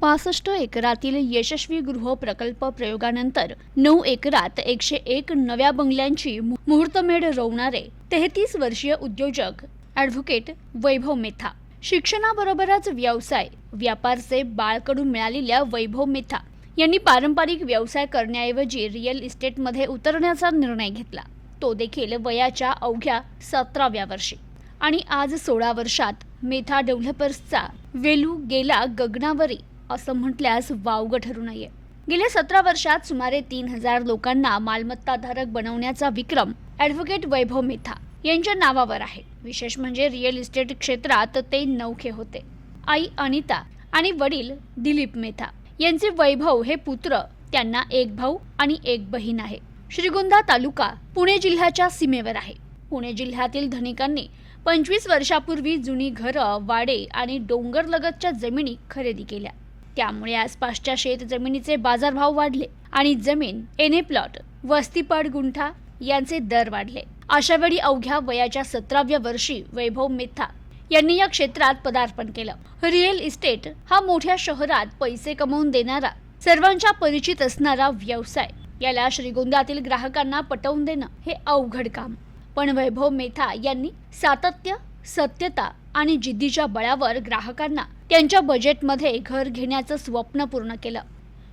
पासष्ट एकरातील यशस्वी गृह प्रकल्प प्रयोगानंतर नऊ एकरात एकशे एक नव्या बंगल्यांची मु- मुहूर्तमेढ रोवणारे तेहतीस वर्षीय उद्योजक ॲडव्होकेट वैभव मेथा. शिक्षणाबरोबरच व्यवसाय व्यापारचे बाळकडून मिळालेल्या वैभव मेथा यांनी पारंपरिक व्यवसाय करण्याऐवजी रिअल इस्टेटमध्ये उतरण्याचा निर्णय घेतला. तो देखील वयाच्या अवघ्या सतराव्या वर्षी. आणि आज सोळा वर्षात मेथा डेव्हलपर्सचा वेलू गेला गगनावरी. असं म्हटल्यास वावगं ठरू नये. गेल्या सतरा वर्षात सुमारे तीन हजार लोकांना मालमत्ताधारक बनवण्याचा विक्रम ॲडव्होकेट वैभव मेथा यांच्या नावावर आहे. विशेष म्हणजे रिअल इस्टेट क्षेत्रात ते नौखे होते. आई अनिता आणि वडील दिलीप मेथा यांचे वैभव हे पुत्र त्यांना एक भाऊ आणि एक बहीण आहे. श्रीगोंदा तालुका पुणे जिल्ह्याच्या सीमेवर आहे. पुणे जिल्ह्यातील धनिकांनी पंचवीस वर्षापूर्वी जुनी घरं वाडे आणि डोंगरलगतच्या जमिनी खरेदी केल्या. त्यामुळे आसपासच्या शेत जमिनीचे बाजारभाव वाढले आणि जमीन एने प्लॉट वस्तीपाड गुंठा यांचे दर वाढले. अशा वेळी अवघ्या वयाच्या सतराव्या वर्षी वैभव मेथा यांनी या क्षेत्रात पदार्पण केलं. रिअल इस्टेट हा मोठ्या शहरात पैसे कमवून देणारा सर्वांच्या परिचित असणारा व्यवसाय. याला श्रीगोंद्यातील ग्राहकांना पटवून देणं हे अवघड काम. पण वैभव मेथा यांनी सातत्य सत्यता आणि जिद्दीच्या बळावर ग्राहकांना त्यांच्या बजेटमध्ये घर घेण्याचं स्वप्न पूर्ण केलं.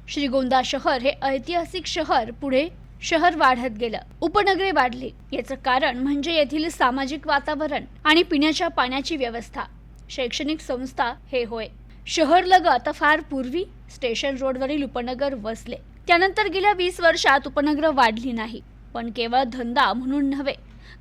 श्रीगोंदा शहर हे ऐतिहासिक शहर पुढे शहर वाढत गेलं. उपनगरे वाढली. याचं कारण म्हणजे येथील सामाजिक वातावरण आणि पिण्याच्या पाण्याची व्यवस्था. शैक्षणिक संस्था हे होय. शहर लगत फार पूर्वी स्टेशन रोडवरील उपनगर वसले. त्यानंतर गेल्या वीस वर्षात उपनगर वाढली नाही. पण केवळ धंदा म्हणून नव्हे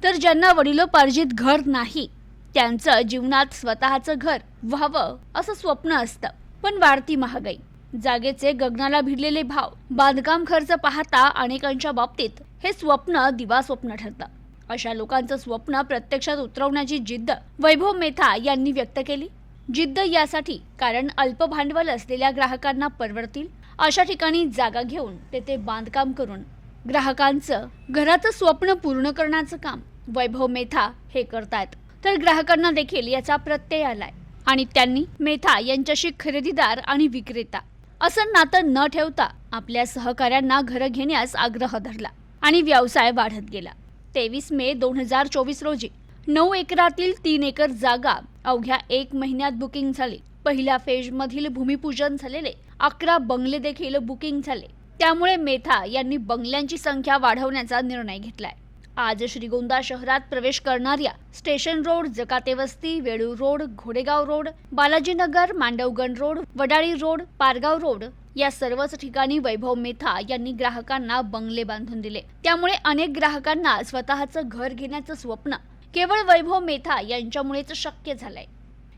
तर ज्यांना वडिलोपार्जित घर नाही त्यांचं जीवनात स्वतःचं घर व्हावं असं स्वप्न असतं. पण वाढती महागाई. जागेचे गगनाला भिडलेले भाव बांधकाम खर्च पाहता अनेकांच्या बाबतीत हे स्वप्न दिवा स्वप्न ठरतं. अशा लोकांचं स्वप्न प्रत्यक्षात उतरवण्याची जिद्द वैभव मेथा यांनी व्यक्त केली. जिद्द यासाठी कारण अल्प भांडवल असलेल्या ग्राहकांना परवडतील. अशा ठिकाणी जागा घेऊन तेथे बांधकाम करून ग्राहकांचं घराचं स्वप्न पूर्ण करण्याचं काम वैभव मेथा हे करतायत. तर ग्राहकांना देखील याचा प्रत्यय आलाय. आणि त्यांनी मेथा यांच्याशी खरेदीदार आणि विक्रेता असं नातं न ठेवता आपल्या सहकाऱ्यांना घरं घेण्यास आग्रह धरला आणि व्यवसाय वाढत गेला. तेवीस मे दोन हजार चोवीस रोजी नऊ एकरातील तीन एकर जागा अवघ्या एक महिन्यात बुकिंग झाली. पहिल्या फेजमधील भूमिपूजन झालेले अकरा बंगले देखील बुकिंग झाले. त्यामुळे मेथा यांनी बंगल्यांची संख्या वाढवण्याचा निर्णय घेतलाय. आज श्रीगोंदा शहरात प्रवेश करणाऱ्या station road Jakate Vasti Velur road घोडेगाव road Balajinagar Mandavgan road Vadali road Pargaon road या सर्वच ठिकाणी वैभव मेथा यांनी ग्राहकांना बंगले बांधून दिले. त्यामुळे अनेक ग्राहकांना स्वतःचं घर घेण्याचं स्वप्न केवळ वैभव मेथा यांच्यामुळेच शक्य झालंय.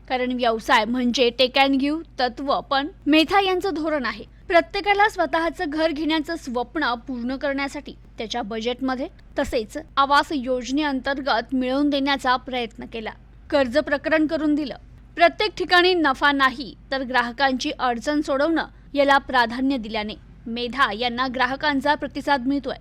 कारण व्यवसाय म्हणजे टेक अँड गिव्ह तत्व पण मेहता यांचं धोरण आहे. प्रत्येकाला स्वतःचं घर घेण्याचं स्वप्न पूर्ण करण्यासाठी त्याच्या बजेटमध्ये तसेच आवास योजनेअंतर्गत मिळवून देण्याचा प्रयत्न केला. कर्ज प्रकरण करून दिलं. प्रत्येक ठिकाणी नफा नाही तर ग्राहकांची अडचण सोडवणं याला प्राधान्य दिल्याने मेधा यांना ग्राहकांचा प्रतिसाद मिळतोय.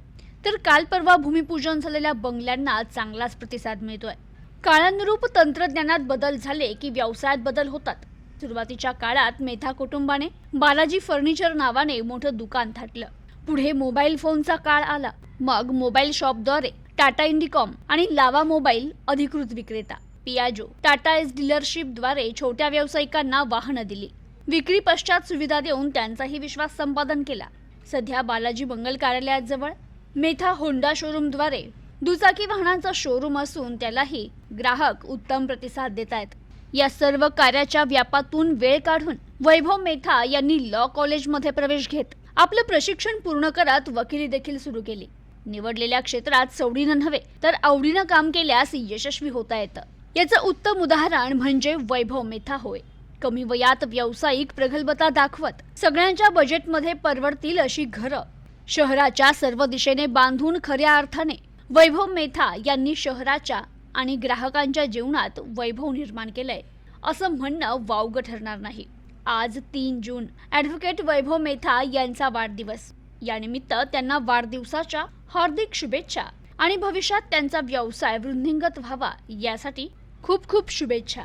तर काल परवा भूमिपूजन झालेल्या बंगल्यांना चांगलाच प्रतिसाद मिळतोय. काळानुरूप तंत्रज्ञानात बदल झाले की व्यवसायात बदल होतात. सुरुवातीच्या काळात मेथा कुटुंबाने बालाजी फर्निचर नावाने मोठं दुकान थाटलं. पुढे मोबाईल फोनचा काळ आला. मग मोबाईल शॉपद्वारे टाटा इंडिकॉम आणि लावा मोबाईल अधिकृत विक्रेता पियाजो टाटा एस डीलरशिपद्वारे छोट्या व्यावसायिकांना वाहनं दिली. विक्री पश्चात सुविधा देऊन त्यांचाही विश्वास संपादन केला. सध्या बालाजी मंगल कार्यालयाजवळ मेथा होंडा शोरूमद्वारे दुचाकी वाहनांचा शोरूम असून त्यालाही ग्राहक उत्तम प्रतिसाद देत आहेत या सर्व कार्याच्या व्यापातून वेळ काढून वैभव मेथा यांनी लॉ कॉलेजमध्ये प्रवेश घेत आपलं प्रशिक्षण पूर्ण करत वकिली देखील सुरू केली. निवडलेल्या क्षेत्रात सवडीनं नव्हे तर आवडीनं काम केल्यास यशस्वी होता येतं. याचं उत्तम उदाहरण म्हणजे वैभव मेथा होय. कमी वयात व्यावसायिक प्रगल्भता दाखवत सगळ्यांच्या बजेटमध्ये परवडतील अशी घरं. शहराच्या सर्व दिशेने बांधून खऱ्या अर्थाने वैभव मेथा यांनी शहराच्या आणि ग्राहकांच्या जीवनात वैभव निर्माण केलंय. असं म्हणणं वावगं ठरणार नाही. आज तीन जून ॲडव्होकेट वैभव मेथा यांचा वाढदिवस. यानिमित्त त्यांना वाढदिवसाच्या हार्दिक शुभेच्छा आणि भविष्यात त्यांचा व्यवसाय वृद्धिंगत व्हावा यासाठी खूप खूप शुभेच्छा.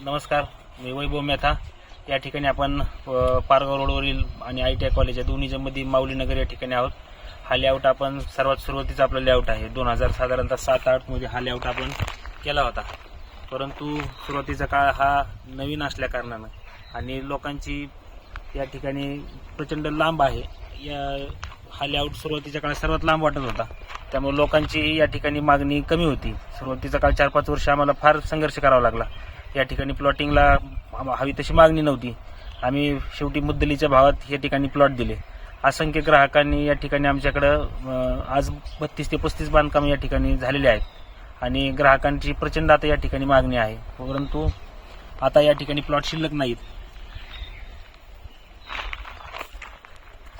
नमस्कार मी वैभव मेथा या ठिकाणी आपण पारगाव रोडवरील आणि आय टी आय कॉलेज या दोन्हीच्या माऊली माऊलीनगर या ठिकाणी आहोत. हा लेआउट आपण सर्वात सुरुवातीचा आपला लेआउट आहे. दोन हजार साधारणतः सात आठमध्ये हा लेआउट आपण केला होता. परंतु सुरुवातीचा काळ हा नवीन असल्या कारणानं आणि लोकांची या ठिकाणी प्रचंड लांब आहे. या हा लेआउट सुरुवातीच्या काळात सर्वात लांब वाटत होता. त्यामुळे लोकांची या ठिकाणी मागणी कमी होती. सुरुवातीचा काळ चार पाच वर्ष आम्हाला फार संघर्ष करावा लागला. या ठिकाणी प्लॉटिंगला हवी तशी मागणी नव्हती. आम्ही शेवटी मुद्दलीच्या भावात या ठिकाणी प्लॉट दिले. असंख्य ग्राहकांनी या ठिकाणी आमच्याकडं आज बत्तीस ते पस्तीस बांधकाम या ठिकाणी झालेले आहेत. आणि ग्राहकांची प्रचंड आता या ठिकाणी मागणी आहे. परंतु आता या ठिकाणी प्लॉट शिल्लक नाहीत.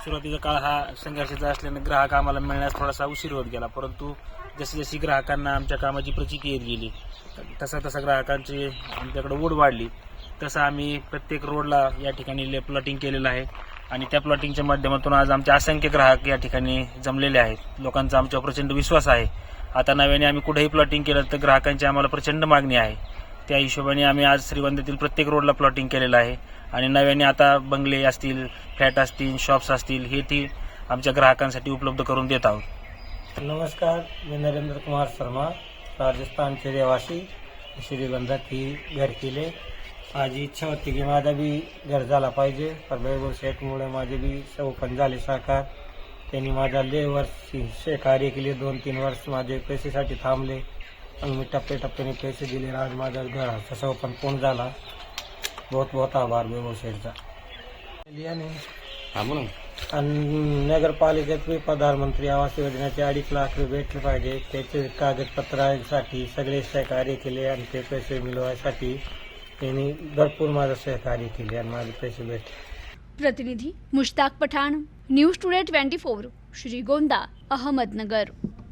सुरुवातीचा काळ हा संघर्षाचा असल्याने ग्राहक आम्हाला मिळण्यास थोडासा उशीर होत गेला. परंतु जशी जशी ग्राहकांना आमच्या कामाची प्रचिती येत गेली तसा तसा ग्राहकांची आमच्याकडे ओढ वाढली. तसं आम्ही प्रत्येक रोडला या ठिकाणी प्लॉटिंग केलेलं आहे. आणि त्या प्लॉटिंगच्या माध्यमातून आज आमचे असंख्य ग्राहक या ठिकाणी जमलेले आहेत. लोकांचा आमच्यावर प्रचंड विश्वास आहे. आता नव्याने आम्ही कुठेही प्लॉटिंग केलं तर ग्राहकांची आम्हाला प्रचंड मागणी आहे. त्या हिशोबाने आम्ही आज श्रीगोंद्यातील प्रत्येक रोडला प्लॉटिंग केलेलं आहे. आणि नव्याने आता बंगले असतील फ्लॅट असतील शॉप्स असतील हे ती आमच्या ग्राहकांसाठी उपलब्ध करून देत आहोत. नमस्कार मी नरेंद्र कुमार शर्मा राजस्थानचे रहिवासी श्रीगंधात ही घर केले. माझी इच्छा होती की माझा बी घर झाला पाहिजे. पण वैभव शेठमुळे माझे बी पण झाले साकार. त्यांनी माझ्या लय वर्ष सहकार्य केले. दोन तीन वर्ष माझे पैसेसाठी थांबले. आणि मी टप्प्याटप्प्याने पैसे दिले. आणि आज माझ्या घराचा सौपन पूर्ण झाला. बहुत बहुत आभार वैभव शेठचा आणि नगरपालिकेत बी प्रधानमंत्री आवास योजनेचे अडीच लाख रुपये भेटले पाहिजे. त्याचे कागदपत्रासाठी सगळे सहकार्य केले आणि ते पैसे मिळवायसाठी त्यांनी भरपूर माझं सहकार्य केले आणि माझे पैसे भेटले. प्रतिनिधी Mushtaq Pathan news today twenty four Shrigonda Ahmednagar.